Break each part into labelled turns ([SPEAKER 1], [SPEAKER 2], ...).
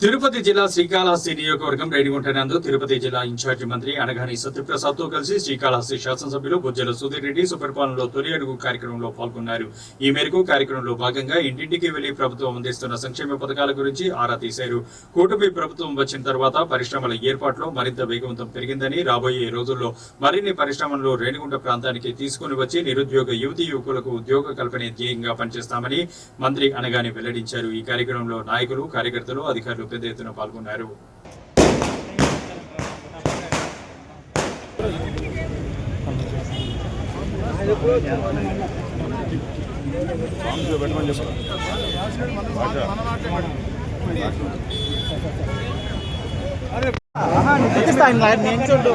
[SPEAKER 1] తిరుపతి జిల్లా శ్రీకాళహస్తి నియోజకవర్గం రేణిగుంటనందు తిరుపతి జిల్లా ఇన్ఛార్జి మంత్రి అనగాని సత్యప్రసాద్తో కలిసి శ్రీకాళహస్తి శాసనసభ్యులు బుజ్జల సుధీర్ రెడ్డి సుపరిపాలనలో తొలి అడుగు కార్యక్రమంలో పాల్గొన్నారు. ఈ మేరకు కార్యక్రమంలో భాగంగా ఇంటింటికి వెళ్ళి ప్రభుత్వం అందిస్తున్న సంక్షేమ పథకాల గురించి ఆరా తీశారు. కూటమి ప్రభుత్వం వచ్చిన తర్వాత పరిశ్రమల ఏర్పాట్లో మరింత వేగవంతం పెరిగిందని రాబోయే రోజుల్లో మరిన్ని పరిశ్రమలు రేణిగుంట ప్రాంతానికి తీసుకుని వచ్చి నిరుద్యోగ యువతి యువకులకు ఉద్యోగ కల్పనే ధ్యేయంగా పనిచేస్తామని మంత్రి అనగాని వెల్లడించారు. ఈ కార్యక్రమంలో నాయకులు కార్యకర్తలు అధికారులు పెద్ద ఎత్తున పాల్గొన్నారు.
[SPEAKER 2] నేను చూడు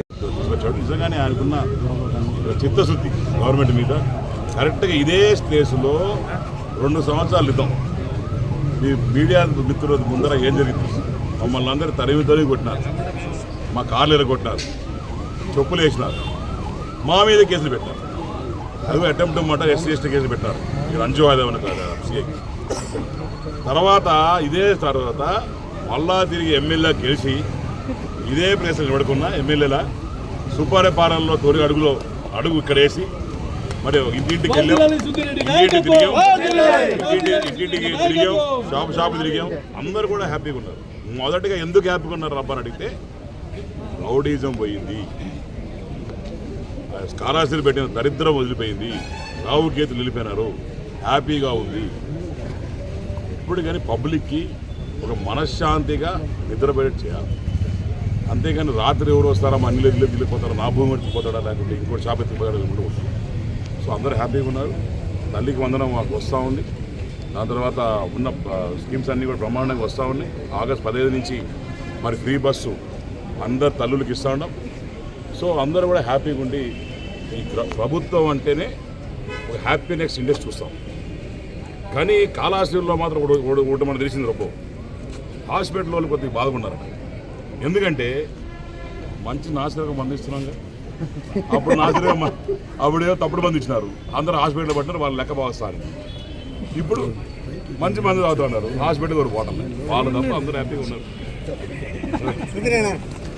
[SPEAKER 3] వచ్చాడు నిజంగానే ఆయనకున్న చిత్తశుద్ధి గవర్నమెంట్ మీద కరెక్ట్గా ఇదే స్పేస్లో రెండు సంవత్సరాల క్రితం మీ మీడియా మిత్రుల ముందర ఏం జరిగింది? మమ్మల్ని అందరూ తరివి తరివి కొట్టినారు. మా కార్లు ఎరగొట్టినారు. చెప్పులు వేసినారు. మా మీద కేసులు పెట్టారు. అది అటెంప్ట్ మాట ఎస్సీ ఎస్టీ కేసులు పెట్టారు. మీరు అంజు కాదు సిఐ. తర్వాత ఇదే తర్వాత మళ్ళా తిరిగి ఎమ్మెల్యే గెలిచి ఇదే ప్లేస్లో నిలబడుకున్న ఎమ్మెల్యేలా సుపారపాలనలో తొలి అడుగులో అడుగు ఇక్కడ వేసి మరి ఇంటింటికి వెళ్ళాం. ఇంటింటికి తిరిగాం. ఇంటింటి- ఇంటింటికి తిరిగాం. షాపు షాపు తిరిగాం. అందరూ కూడా హ్యాపీగా ఉన్నారు. మొదటిగా ఎందుకు హ్యాపీగా ఉన్నారు రబ్బని అడిగితే రౌడీజం పోయింది. స్కాలర్షిప్ పెట్టిన దరిద్రం వదిలిపోయింది. రావు గీతలు నిలిపినారు. హ్యాపీగా ఉంది. ఇప్పుడు కానీ పబ్లిక్కి ఒక మనశ్శాంతిగా నిద్రపోయేట్టు చేయాలి. అంతేగాని రాత్రి ఎవరు వస్తారా? మా అన్ని లేదు వెళ్ళిపోతారా నా భూమి ఎత్తిపోతాడా లేకుంటే ఇంకోటి షాప్ ఎత్తిపోతాడా ఉండవు సో అందరూ హ్యాపీగా ఉన్నారు. తల్లికి వందనం మాకు వస్తూ ఉంది. దాని తర్వాత ఉన్న స్కీమ్స్ అన్నీ కూడా బ్రహ్మాండంగా వస్తూ ఉన్నాయి. ఆగస్ట్ పదిహేను నుంచి మరి ఫ్రీ బస్సు అందరు తల్లులకి ఇస్తూ ఉన్నాం. సో అందరూ కూడా హ్యాపీగా ఉండి ఈ ప్రభుత్వం అంటేనే ఒక హ్యాపీనెస్ ఇండస్ట్రీ చూస్తాం. కానీ కాళాశ్రీలో మాత్రం ఒకటి ఒకటి- మనకు తెలిసింది రొప్ప. హాస్పిటల్ వాళ్ళు కొద్దిగా బాధపడ్డారు ఎందుకంటే మంచి నాశనంగా మంది ఇస్తున్నాం కదా. అప్పుడు నాశనంగా అప్పుడేమో తప్పుడు మంది ఇచ్చినారు అందరూ హాస్పిటల్ పట్టినారు వాళ్ళు లెక్క బాగుస్తారు ఇప్పుడు మంచి మంది తాగుతున్నారు హాస్పిటల్ కూడా పోవటం. వాళ్ళు తప్ప అందరూ హ్యాపీగా ఉన్నారు.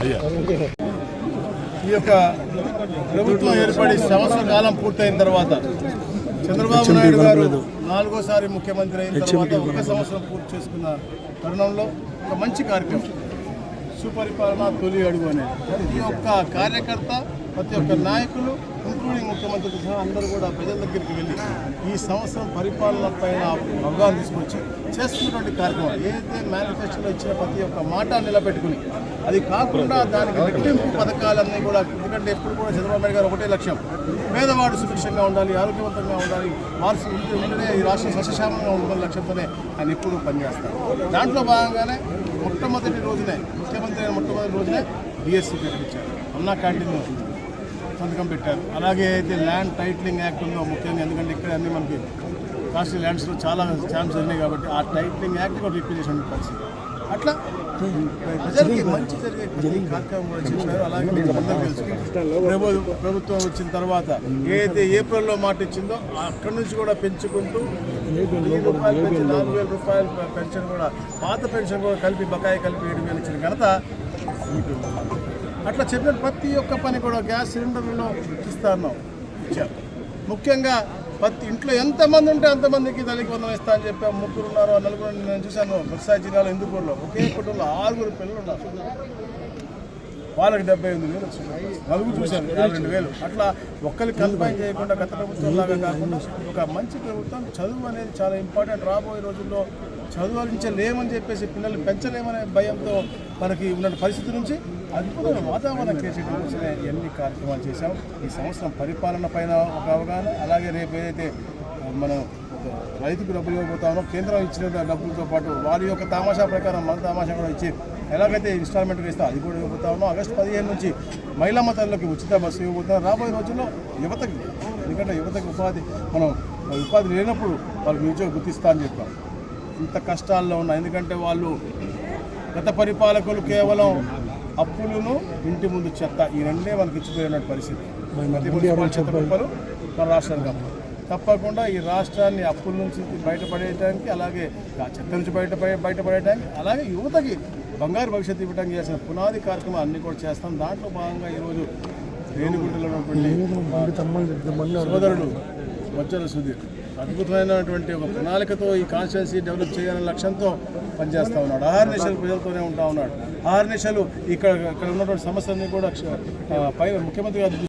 [SPEAKER 3] అయ్యా.
[SPEAKER 4] ఈ యొక్క ప్రభుత్వం ఏర్పడి సంవత్సర కాలం పూర్తయిన తర్వాత చంద్రబాబు నాయుడు గారు నాలుగోసారి ముఖ్యమంత్రి అయిన తర్వాత ఒక సంవత్సరం పూర్తి చేసుకున్న తరుణంలో ఒక మంచి కార్యక్రమం. సుపరిపాలన తొలి అడుగు అనేది. ప్రతి ఒక్క కార్యకర్త ప్రతి ఒక్క నాయకులు ఇంక్లూడింగ్ ముఖ్యమంత్రి సహా అందరూ కూడా ప్రజల దగ్గరికి వెళ్ళి ఈ సంవత్సరం పరిపాలన పైన అవగాహన తీసుకొచ్చి చేస్తున్నటువంటి కార్యక్రమం ఏదైతే మేనిఫెస్టోలో ఇచ్చిన ప్రతి ఒక్క మాట నిలబెట్టుకుని అది కాకుండా దానికి రెట్టింపు పథకాలన్నీ కూడా ఎందుకంటే ఎప్పుడు కూడా చంద్రబాబు నాయుడు గారు ఒకటే లక్ష్యం పేదవాడు సుభిక్షంగా ఉండాలి ఆరోగ్యవంతంగా ఉండాలి వారసు ఉంటే ఉంటేనే ఈ రాష్ట్రం సస్యశామంగా ఉండాలని లక్ష్యంతోనే ఆయన ఎప్పుడు పనిచేస్తారు. దాంట్లో భాగంగానే మొట్టమొదటి రోజునే ముఖ్యమంత్రి అయిన మొట్టమొదటి రోజునే డిఎస్సీ ప్రకటించారు అన్నా క్యాంటీన్ సంతకం పెట్టారు. అలాగే అయితే ల్యాండ్ టైటిలింగ్ యాక్ట్ ఉందో ముఖ్యంగా ఎందుకంటే ఇక్కడ అన్ని మనకి కాస్ట్లీ ల్యాండ్స్లో చాలా ఛాన్స్ ఉన్నాయి కాబట్టి ఆ టైటిలింగ్ యాక్ట్ కూడా రిపీట్ చేసిన పరిస్థితి అట్లా ప్రజలకి మంచి జరిగే కూడా చేశారు. అలాగే మీకు తెలుసు ప్రభుత్వం వచ్చిన తర్వాత ఏదైతే ఏప్రిల్లో మాట ఇచ్చిందో అక్కడి నుంచి కూడా పెంచుకుంటూ వెయ్యి రూపాయలు పెంచి నాలుగు వేల రూపాయలు పెన్షన్ కూడా పాత పెన్షన్ కూడా కలిపి బకాయి కలిపి ఏడు వేలు ఇచ్చిన ఘనత అట్లా చెప్పిన ప్రతి ఒక్క పని కూడా గ్యాస్ సిలిండర్లో ఇస్తాను ఇచ్చారు ముఖ్యంగా ప్రతి ఇంట్లో ఎంతమంది ఉంటే అంతమందికి తల్లికి వందనం ఇస్తా అని చెప్పి ముగ్గురు ఉన్నారు ఆ నలుగురు నేను చూశాను బొత్సాయి జిల్లాలో ఇందుకూరులో ఒకే కుటుంబంలో ఆరుగురు పిల్లలు ఉన్నారు. వాళ్ళకి డెబ్బై ఎనిమిది వేలు వచ్చినాయి నలుగురు చూశాను యాభై రెండు వేలు. అట్లా ఒక్కరికి కంపైన్ చేయకుండా గత ప్రభుత్వం లాగా కాకుండా ఒక మంచి ప్రభుత్వం చదువు అనేది చాలా ఇంపార్టెంట్ రాబోయే రోజుల్లో చదువు లేమని చెప్పేసి పిల్లలు పెంచలేమనే భయంతో మనకి ఉన్న పరిస్థితి నుంచి అద్భుతమైన వాతావరణం క్రియేట్ ఎన్ని కార్యక్రమాలు చేశాం ఈ సంవత్సరం పరిపాలన పైన ఒక అవగాహన అలాగే రేపు ఏదైతే మనం రైతుకు డబ్బులు ఇవ్వబోతామో కేంద్రం ఇచ్చిన డబ్బులతో పాటు వారి యొక్క తామాషా ప్రకారం మన తామాషా కూడా ఇచ్చి ఎలాగైతే ఇన్స్టాల్మెంట్గా ఇస్తా అది కూడా ఇవ్వబోతామో ఆగస్టు పదిహేను నుంచి మహిళా మతాలకు ఉచిత బస్సు ఇవ్వబోతాం రాబోయే రోజుల్లో యువతకి ఎందుకంటే యువతకి ఉపాధి మనం ఉపాధి లేనప్పుడు వాళ్ళకి నిరుద్యోగ గుర్తిస్తా అని చెప్పాం ఇంత కష్టాల్లో ఉన్న ఎందుకంటే వాళ్ళు గత పరిపాలకులు కేవలం అప్పులను ఇంటి ముందు చెత్త ఈ రెండే మనకి ఇచ్చిపోయిన పరిస్థితి చెత్త కుప్పలు మన రాష్ట్రానికి అప్పు తప్పకుండా ఈ రాష్ట్రాన్ని అప్పుల నుంచి బయటపడేయడానికి అలాగే ఆ చెత్త నుంచి బయట బయటపడేయడానికి అలాగే యువతకి బంగారు భవిష్యత్తు ఇవ్వడానికి చేసిన పునాది కార్యక్రమాలు అన్ని కూడా చేస్తాం దాంట్లో భాగంగా ఈరోజు రేణిగుంటలో ఉన్నటువంటి సోదరుడు మచ్చల సుధీర్. అద్భుతమైనటువంటి ఒక ప్రణాళికతో ఈ కాన్స్టిట్యున్సీ డెవలప్ చేయాలనే లక్ష్యంతో పనిచేస్తూ ఉన్నాడు. ఆహార నిశలు ప్రజలతోనే ఉంటా ఉన్నాడు. ఆహార నిశలు ఇక్కడ ఇక్కడ ఉన్నటువంటి సమస్యలన్నీ కూడా పై ముఖ్యమంత్రి గారు